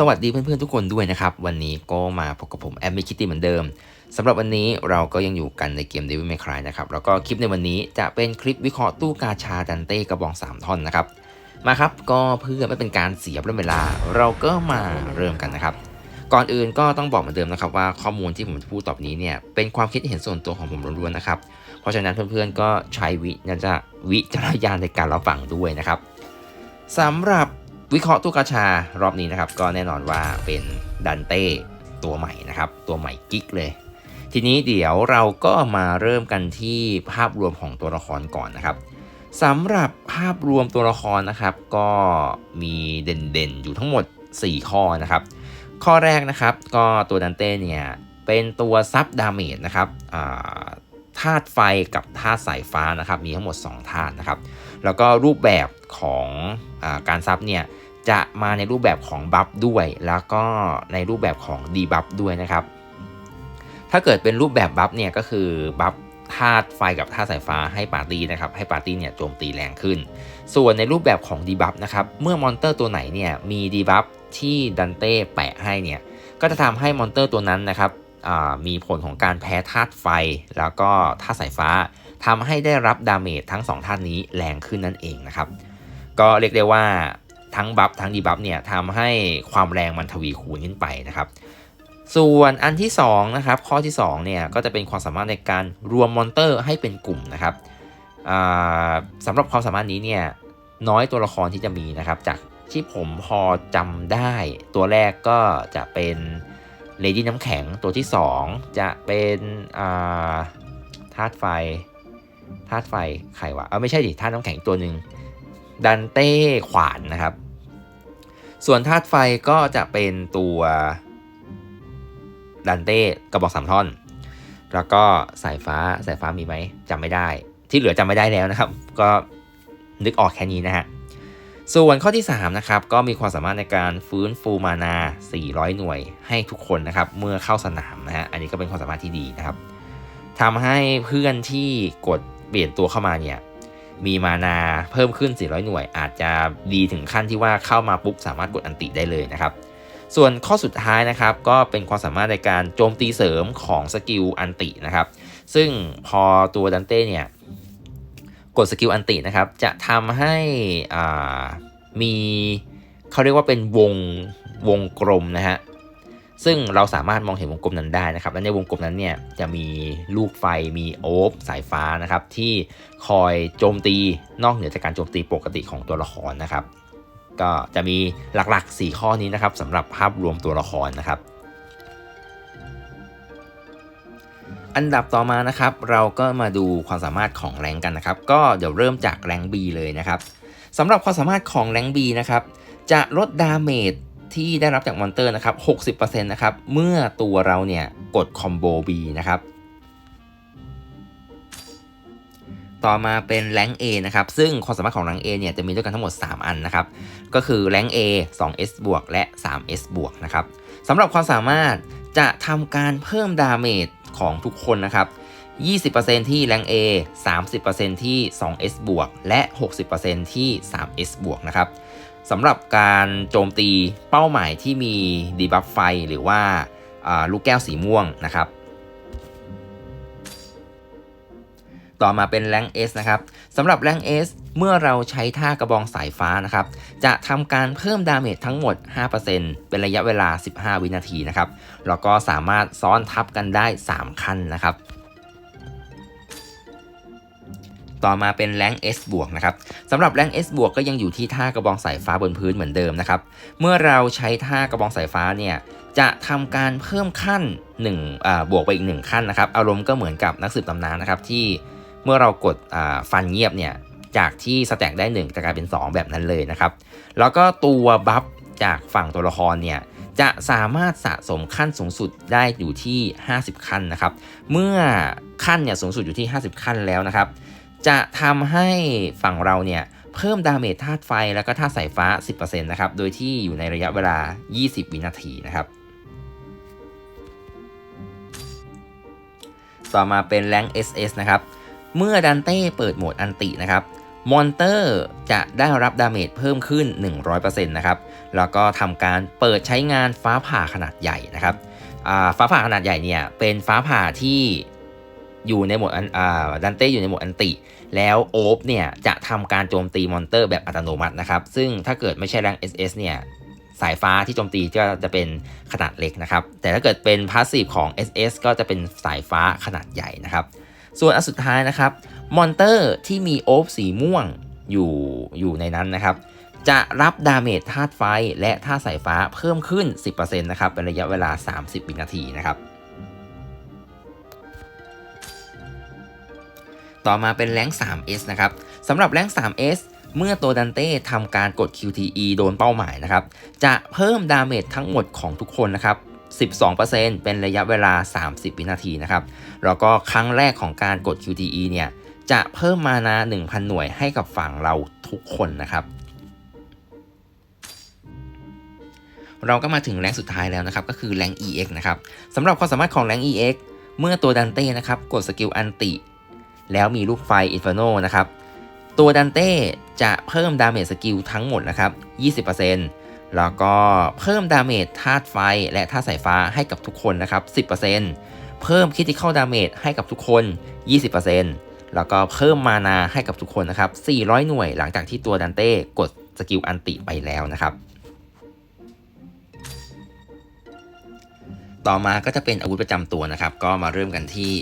สวัสดีเพื่อนๆทุกคนด้วยนะครับ วันนี้ก็มาพบกับผมแอมมี่คิตตี้เหมือนเดิมสำหรับวันนี้เราก็ยังอยู่กันในเกม Devil May Cry นะครับแล้วก็คลิปในวันนี้จะเป็นคลิปวิเคราะห์ตู้กาชาดันเต้กระบอง 3 ท่อนนะครับ มาครับก็เพื่อไม่เป็นการเสียเวลา เราก็มาเริ่มกันนะครับ ก่อนอื่นก็ต้องบอกเหมือนเดิมนะครับว่าข้อมูลที่ผมจะพูดต่อนี้เนี่ยเป็นความคิดเห็นส่วนตัวของผมล้วนๆนะครับเพราะฉะนั้นเพื่อนๆก็ใช้วิจะวิจารณญาณในการรับฟังด้วยนะครับสำหรับ วิเคราะห์ตู้กาชารอบนี้นะครับ ก็แน่นอนว่าเป็นดันเต้ตัวใหม่นะครับ ตัวใหม่กิ๊กเลย ทีนี้เดี๋ยวเราก็มาเริ่มกันที่ภาพรวมของตัวละครก่อนนะครับสำหรับภาพรวมตัวละครนะครับ ก็มีเด่นๆ อยู่ทั้งหมด 4 ข้อนะครับ ข้อแรกนะครับก็ตัวดันเต้เนี่ยเป็นตัวซับดาเมจนะครับธาตุไฟกับธาตุสายฟ้านะครับ มีทั้งหมด 2 ธาตุนะครับ แล้วก็รูปแบบของอการซับเนี่ยจะมาในรูปแบบของบัฟด้วย แล้วก็ในรูปแบบของดีบัฟด้วยนะครับ ถ้าเกิดเป็นรูปแบบบัฟเนี่ยก็คือบัฟธาตุไฟกับธาตุสายฟ้าให้ปาร์ตี้นะครับให้ปาร์ตี้เนี่ยโจมตีแรงขึ้น ส่วนในรูปแบบของดีบัฟนะครับเมื่อมอนเตอร์ตัวไหนเนี่ยมีดีบัฟที่ดันเต้แปะให้เนี่ยก็จะทำให้มอนเตอร์ตัวนั้นนะครับมีผลของการแพ้ธาตุไฟ แล้วก็ธาตุสายฟ้า ทำให้ได้รับดาเมจทั้ง2ธาตุนี้แรงขึ้นนั่นเองนะครับ ก็เรียกได้ว่าทั้งบัฟทั้งดีบัฟเนี่ยทำให้ความแรงมันทวีคูณขึ้นไปนะครับส่วนอันที่2นะครับข้อที่2เนี่ยก็จะเป็นความสามารถในการรวมมอนเตอร์ให้เป็นกลุ่มนะครับสำหรับความสามารถนี้เนี่ยน้อยตัวละครที่จะมีนะครับ จากที่ผมพอจำได้ ตัวแรกก็จะเป็นเลดี้น้ำแข็งตัวที่ 2 จะเป็นธาตุไฟ ธาตุไฟใครวะเออไม่ใช่ดิธาตุน้ำแข็งตัวหนึ่งดันเต้ขวานนะครับ ส่วนธาตุไฟก็จะเป็นตัวดันเต้กระบอกสามท่อน แล้วก็สายฟ้าสายฟ้ามีไหมจำไม่ได้ ที่เหลือจำไม่ได้แล้วนะครับ ก็นึกออกแค่นี้นะฮะส่วนข้อที่3นะครับก็มีความสามารถในการฟื้นฟูมานา 400 หน่วยให้ทุกคนนะครับเมื่อเข้าสนามนะฮะอันนี้ก็เป็นความสามารถที่ดีนะครับทำให้เพื่อนที่กด เปลี่ยนตัวเข้ามาเนี่ยมีมานาเพิ่มขึ้น 400 หน่วย อาจจะดีถึงขั้นที่ว่าเข้ามาปุ๊บสามารถกดอันติได้เลยนะครับ ส่วนข้อสุดท้ายนะครับ ก็เป็นความสามารถในการโจมตีเสริมของสกิลอันตินะครับ ซึ่งพอตัวดันเต้เนี่ยกดสกิลอันตินะครับ จะทำให้มีเขาเรียกว่าเป็นวงวงกลมนะฮะ ซึ่งเราสามารถมองเห็นวงกลมนั้นได้นะครับ และในวงกลมนั้นเนี่ยจะมีลูกไฟมีโอบสายฟ้านะครับ ที่คอยโจมตีนอกเหนือจากการโจมตีปกติของตัวละครนะครับ ก็จะมีหลักๆ 4 ข้อนี้นะครับสำหรับภาพรวมตัวละครนะครับ อันดับต่อมานะครับ เราก็มาดูความสามารถของแรงกันนะครับ ก็เดี๋ยวเริ่มจากแรง B เลยนะครับสำหรับความสามารถของแรง B นะครับจะลดดาเมจ ที่ได้รับจากมอนเตอร์นะครับ60%นะครับ เมื่อตัวเราเนี่ยกดคอมโบ B นะครับ ต่อมาเป็นแรง A นะครับ ซึ่งความสามารถของแรง A เนี่ยจะมีด้วยกันทั้งหมด 3 อันนะครับ ก็คือแรง A 2S บวกและ 3S บวกนะครับสำหรับความสามารถจะทำการเพิ่มดาเมจของทุกคนนะครับ 20%ที่แรง A 30%ที่ 2S บวก และ 60%ที่ 3S บวกนะครับ สำหรับการโจมตีเป้าหมายที่มีดีบัฟไฟหรือว่าลูกแก้วสีม่วงนะครับ ต่อมาเป็นแรง S นะครับสำหรับแรง S เมื่อเราใช้ท่ากระบองสายฟ้านะครับ จะทำการเพิ่มดาเมจทั้งหมด 5%เป็นระยะเวลา 15 วินาทีนะครับ แล้วก็สามารถซ้อนทับกันได้ 3 ขั้นนะครับ ต่อมาเป็นแรง S บวกนะครับสำหรับแรง S บวกก็ยังอยู่ที่ท่ากระบองสายฟ้าบนพื้นเหมือนเดิมนะครับ เมื่อเราใช้ท่ากระบองสายฟ้าเนี่ยจะทำการเพิ่มขั้น1อ่าบวกไปอีก 1 ขั้นนะครับ อารมณ์ก็เหมือนกับนักสืบตำนานนะครับที่เมื่อเรากดฟันเงียบเนี่ยจากที่สแต็กได้ 1 จะกลายเป็น 2 แบบนั้นเลยนะครับ แล้วก็ตัวบัฟจากฝั่งตัวละครเนี่ยจะสามารถสะสมขั้นสูงสุดได้อยู่ที่ 50 ขั้นนะครับ เมื่อขั้นเนี่ยสูงสุดอยู่ที่ 50 ขั้นแล้วนะครับ จะทำให้ฝั่งเราเนี่ยเพิ่มดาเมจธาตุไฟแล้วก็ธาตุสายฟ้า 10%นะครับ โดยที่อยู่ในระยะเวลา 20 วินาทีนะครับ ต่อมาเป็นแรง SS นะครับ เมื่อดันเต้เปิดโหมดอันตินะครับ มอนเตอร์จะได้รับดาเมจเพิ่มขึ้น 100%นะครับ แล้วก็ทำการเปิดใช้งานฟ้าผ่าขนาดใหญ่นะครับ ฟ้าผ่าขนาดใหญ่เนี่ยเป็นฟ้าผ่าที่อยู่ในโหมดอันดันเต้อยู่ในโหมดอันติ แล้วโอบเนี่ยจะทำการโจมตีมอนเตอร์แบบอัตโนมัตินะครับ ซึ่งถ้าเกิดไม่ใช่แรง SS เนี่ยสายฟ้าที่โจมตีก็จะเป็นขนาดเล็กนะครับ แต่ถ้าเกิดเป็นพาสซีฟของ SS ก็จะเป็นสายฟ้าขนาดใหญ่นะครับ ส่วนอันสุดท้ายนะครับ มอนเตอร์ที่มีโอบสีม่วงอยู่อยู่ในนั้นนะครับ จะรับดาเมจธาตุไฟและธาตุสายฟ้าเพิ่มขึ้น 10%นะครับ เป็นระยะเวลา 30 วินาทีนะครับ ต่อมาเป็นแรง 3S นะครับสำหรับแรง 3S เมื่อตัวดันเต้ทำการกด QTE โดนเป้าหมายนะครับ จะเพิ่มดาเมจทั้งหมดของทุกคนนะครับ 12%เป็นระยะเวลา 30 วินาทีนะครับ แล้วก็ครั้งแรกของการกด QTE เนี่ย จะเพิ่มมานา 1,000 หน่วยให้กับฝั่งเราทุกคนนะครับ เราก็มาถึงแรงสุดท้ายแล้วนะครับ ก็คือแรง EX นะครับสำหรับความสามารถของแรง EX เมื่อตัวดันเต้นะครับ กดสกิลอันติ แล้วมีลูกไฟอินฟ r โนนะครับตัวดันเต้จะเพิ่มดาเมจสกิลทั้งหมดนะครับ 20%แล้วก็เพิ่มดาเมจธาตุไฟและธาตุสายฟ้าให้กับทุกคนนะครับ 10%เพิ่มคิติคอลดาเมจให้กับทุกคน 20%แล้วก็เพิ่มมานาให้กับทุกคนนะครับ 400 หน่วยหลังจากที่ตัวดันเต้กดสกิลอันติไปแล้วนะครับ ต่อมาก็จะเป็นอาวุธประจำตัวนะครับ ก็มาเริ่มกันที่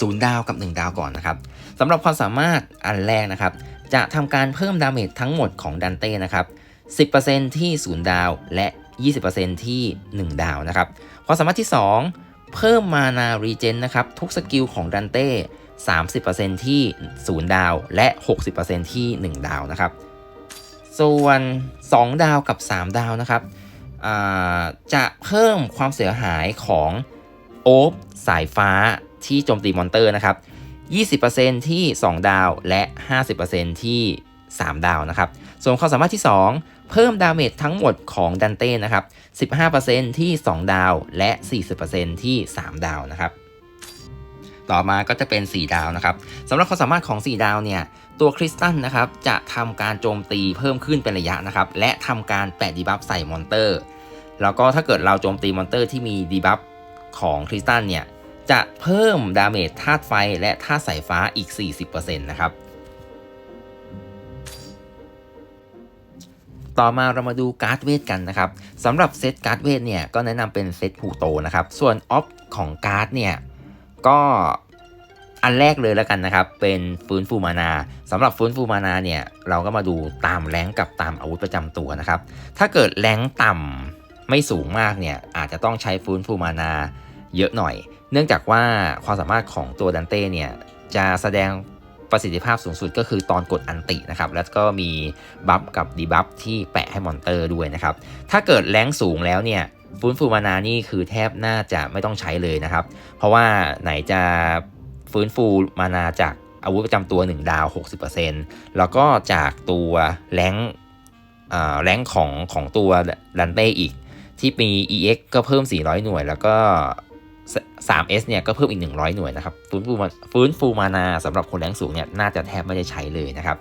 0ดาวกับ 1 ดาวก่อนนะครับสำหรับความสามารถอันแรกนะครับ จะทำการเพิ่มดาเมจทั้งหมดของดันเต้นะครับ 10%ที่ 0 ดาวและ 20%ที่ 1 ดาวนะครับความสามารถที่ 2 เพิ่มมานารีเจนนะครับทุกสกิลของดันเต้ 30%ที่ 0 ดาวและ 60%ที่ 1 ดาวนะครับ ส่วน 2 ดาวกับ 3 ดาวนะครับจะเพิ่มความเสียหายของโอบสายฟ้า ที่โจมตีมอนเตอร์นะครับ 20%ที่ 2 ดาวและ 50%ที่ 3 ดาวนะครับ ส่วนความสามารถที่ 2 เพิ่มดาเมจทั้งหมดของดันเต้นะครับ 15%ที่ 2 ดาวและ 40%ที่ 3 ดาวนะครับต่อมาก็จะเป็น 4 ดาวนะครับสำหรับความสามารถของ 4 ดาวเนี่ย ตัวคริสตัลนะครับ จะทำการโจมตีเพิ่มขึ้นเป็นระยะนะครับ และทำการแปะดีบัฟใส่มอนเตอร์ แล้วก็ถ้าเกิดเราโจมตีมอนเตอร์ที่มีดีบัฟของคริสตัลเนี่ย จะเพิ่มดาเมจธาตุไฟและธาตุสายฟ้าอีก 40%นะครับ ต่อมาเรามาดูการ์ดเวทกันนะครับสำหรับเซตการ์ดเวทเนี่ยก็แนะนำเป็นเซตฮูโตนะครับ ส่วนออฟของการ์ดเนี่ยก็อันแรกเลยแล้วกันนะครับ เป็นฟื้นฟูมานาสำหรับฟื้นฟูมานาเนี่ยเราก็มาดูตามแรงกับตามอาวุธประจำตัวนะครับ ถ้าเกิดแรงต่ำไม่สูงมากเนี่ยอาจจะต้องใช้ฟื้นฟูมานาเยอะหน่อย เนื่องจากว่าความสามารถของตัวดันเต้เนี่ยจะแสดงประสิทธิภาพสูงสุดก็คือตอนกดอันตินะครับ แล้วก็มีบัฟกับดีบัฟที่แปะให้มอนเตอร์ด้วยนะครับ ถ้าเกิดแรงสูงแล้วเนี่ยฟื้นฟูมานานี่คือแทบน่าจะไม่ต้องใช้เลยนะครับ เพราะว่าไหนจะฟื้นฟูมานาจากอาวุธประจำตัว 1 ดาว 60%แล้วก็จากตัวแรงแรงของของตัวดันเต้อีก ที่มี EX ก็เพิ่ม 400 หน่วยแล้วก็ 3S เนี่ยก็เพิ่มอีก 100 หน่วยนะครับ ฟื้นฟูมาฟื้นฟูมานาสำหรับคนแรงสูงเนี่ยน่าจะแทบไม่ได้ใช้เลยนะครับ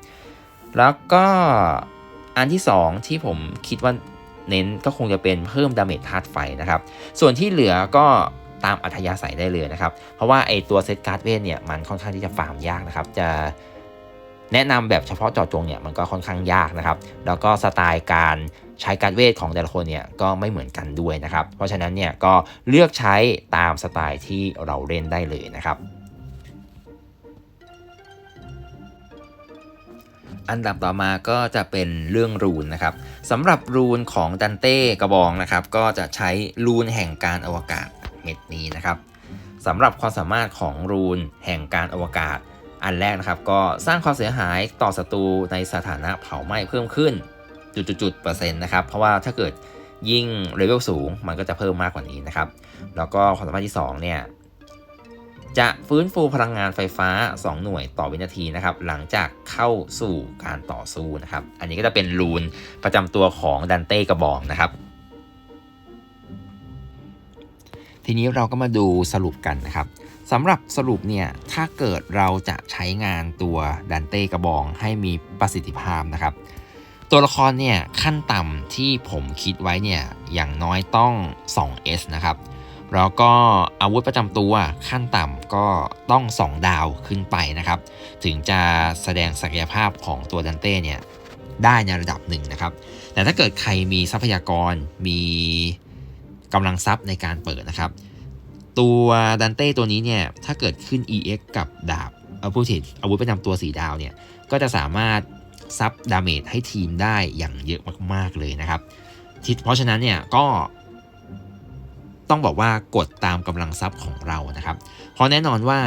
แล้วก็อันที่ 2 ที่ผมคิดว่าเน้นก็คงจะเป็นเพิ่มดาเมจธาตุไฟนะครับ ส่วนที่เหลือก็ตามอัธยาศัยได้เลยนะครับ เพราะว่าไอตัวเซตการ์ดเวทเนี่ยมันค่อนข้างที่จะฟาร์มยากนะครับ จะแนะนำแบบเฉพาะเจาะจงเนี่ยมันก็ค่อนข้างยากนะครับ แล้วก็สไตล์การ ใช้การเวทของแต่ละคนเนี่ยก็ไม่เหมือนกันด้วยนะครับ เพราะฉะนั้นเนี่ยก็เลือกใช้ตามสไตล์ที่เราเล่นได้เลยนะครับอันดับต่อมาก็จะเป็นเรื่องรูนนะครับสำหรับรูนของดันเต้กระบองนะครับ ก็จะใช้รูนแห่งการอวกาศเม็ดนี้นะครับสำหรับความสามารถของรูนแห่งการอวกาศ อันแรกนะครับ ก็สร้างความเสียหายต่อศัตรูในสถานะเผาไหม้เพิ่มขึ้น จุดๆเปอร์เซ็นต์นะครับ เพราะว่าถ้าเกิดยิ่งเลเวลสูงมันก็จะเพิ่มมากกว่านี้นะครับ แล้วก็ความสามารถที่ 2 เนี่ย จะฟื้นฟูพลังงานไฟฟ้า 2 หน่วยต่อวินาทีนะครับ หลังจากเข้าสู่การต่อสู้นะครับ อันนี้ก็จะเป็นรูนประจำตัวของดันเต้กระบองนะครับทีนี้เราก็มาดูสรุปกันนะครับสำหรับสรุปเนี่ยถ้าเกิดเราจะใช้งานตัวดันเต้กระบองให้มีประสิทธิภาพนะครับ ตัวละครเนี่ยขั้นต่ำที่ผมคิดไว้เนี่ยอย่างน้อยต้อง 2S นะครับ แล้วก็อาวุธประจำตัวขั้นต่ำก็ต้อง 2 ดาวขึ้นไปนะครับ ถึงจะแสดงศักยภาพของตัวดันเต้เนี่ยได้ในระดับหนึ่งนะครับ แต่ถ้าเกิดใครมีทรัพยากรมีกำลังทรัพย์ในการเปิดนะครับ ตัวดันเต้ตัวนี้เนี่ยถ้าเกิดขึ้น EX กับดาบเอาพูดถึงอาวุธประจำตัว 4 ดาวเนี่ยก็จะสามารถ ซับดาเมจให้ทีมได้อย่างเยอะมากๆเลยนะครับเพราะฉะนั้นเนี่ยก็ต้องบอกว่ากดตามกำลังทรัพย์ของเรานะครับ เพราะแน่นอนว่า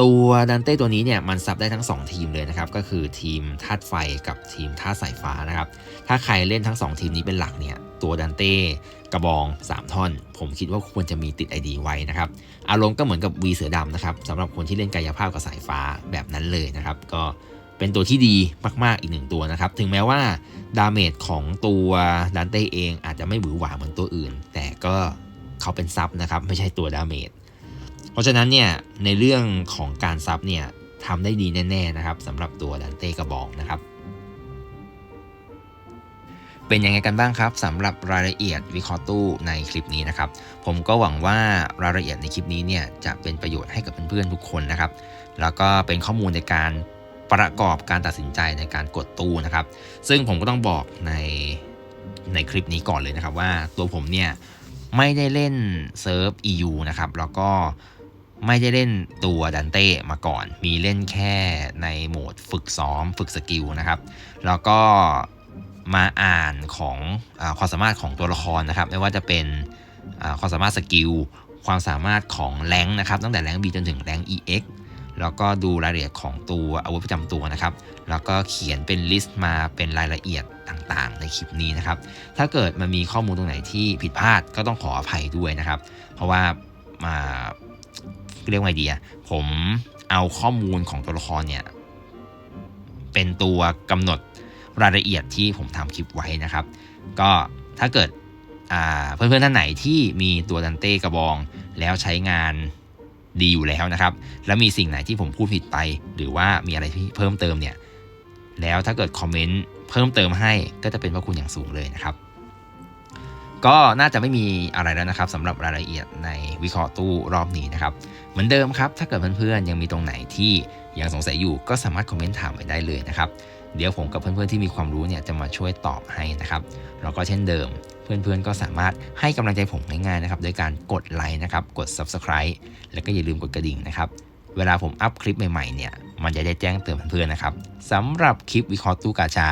ตัวดันเต้ตัวนี้เนี่ยมันซับได้ทั้ง 2 ทีมเลยนะครับ ก็คือทีมธาตุไฟกับทีมธาตุสายฟ้านะครับ ถ้าใครเล่นทั้ง 2 ทีมนี้เป็นหลักเนี่ยตัวดันเต้กระบอง 3 ท่อน ผมคิดว่าควรจะมีติด ID ไว้นะครับ อารมณ์ก็เหมือนกับวีเสือดำนะครับสำหรับคนที่เล่นกายภาพกับสายฟ้าแบบนั้นเลยนะครับ ก็ เป็นตัวที่ดีมากๆอีกหนึ่งตัวนะครับ ถึงแม้ว่าดาเมจของตัวดันเต้เองอาจจะไม่หวือหวาเหมือนตัวอื่น แต่ก็เขาเป็นซับนะครับ ไม่ใช่ตัวดาเมจเพราะฉะนั้นเนี่ยในเรื่องของการซับเนี่ยทำได้ดีแน่ๆนะครับสำหรับตัวดันเต้กระบอกนะครับ เป็นยังไงกันบ้างครับสำหรับรายละเอียดวิเคราะห์ตู้ในคลิปนี้นะครับ ผมก็หวังว่ารายละเอียดในคลิปนี้เนี่ยจะเป็นประโยชน์ให้กับเพื่อนๆทุกคนนะครับ แล้วก็เป็นข้อมูลในการ ประกอบการตัดสินใจในการกดตู้นะครับ ซึ่งผมก็ต้องบอกในในคลิปนี้ก่อนเลยนะครับว่าตัวผมเนี่ยไม่ได้เล่นเซิร์ฟ EU นะครับ แล้วก็ไม่ได้เล่นตัวดันเต้มาก่อน มีเล่นแค่ในโหมดฝึกซ้อมฝึกสกิลนะครับ แล้วก็มาอ่านของอความสามารถของตัวละครนะครับ ไม่ว่าจะเป็นความสามารถสกิล ความสามารถของแรงนะครับ ตั้งแต่แรง B จนถึงแรง EX แล้วก็ดูรายละเอียดของตัวอาวุธประจำตัวนะครับ แล้วก็เขียนเป็นลิสต์มาเป็นรายละเอียดต่างๆ ในคลิปนี้นะครับ ถ้าเกิดมันมีข้อมูลตรงไหนที่ผิดพลาดก็ต้องขออภัยด้วยนะครับ เพราะว่ามาเรียกว่าไงดีอะผมเอาข้อมูลของตัวละครเนี่ยเป็นตัวกำหนดรายละเอียดที่ผมทำคลิปไว้นะครับ ก็ถ้าเกิดเพื่อนๆท่านไหนที่มีตัวดันเต้กระบองแล้วใช้งาน ดีอยู่แล้วนะครับ แล้วมีสิ่งไหนที่ผมพูดผิดไป หรือว่ามีอะไรที่เพิ่มเติมเนี่ย แล้วถ้าเกิดคอมเมนต์เพิ่มเติมให้ก็จะเป็นพระคุณอย่างสูงเลยนะครับ ก็น่าจะไม่มีอะไรแล้วนะครับสำหรับรายละเอียดในวิเคราะห์ตู้รอบนี้นะครับ เหมือนเดิมครับ ถ้าเกิดเพื่อนๆยังมีตรงไหนที่ ยังสงสัยอยู่ก็สามารถคอมเมนต์ถามไว้ได้เลยนะครับ เดี๋ยวผมกับเพื่อนๆที่มีความรู้เนี่ยจะมาช่วยตอบให้นะครับแล้วก็เช่นเดิม เพื่อนๆก็สามารถให้กำลังใจผมง่ายๆนะครับโดยการกดไลค์นะครับกด Subscribe แล้วก็อย่าลืมกดกระดิ่งนะครับเวลาผมอัพคลิปใหม่ๆเนี่ยมันจะได้แจ้งเตือนเพื่อนๆนะครับสำหรับคลิปวิเคราะห์ตู้กาชา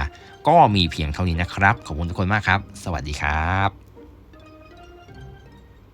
ก็มีเพียงเท่านี้นะครับ ขอบคุณทุกคนมากครับ สวัสดีครับ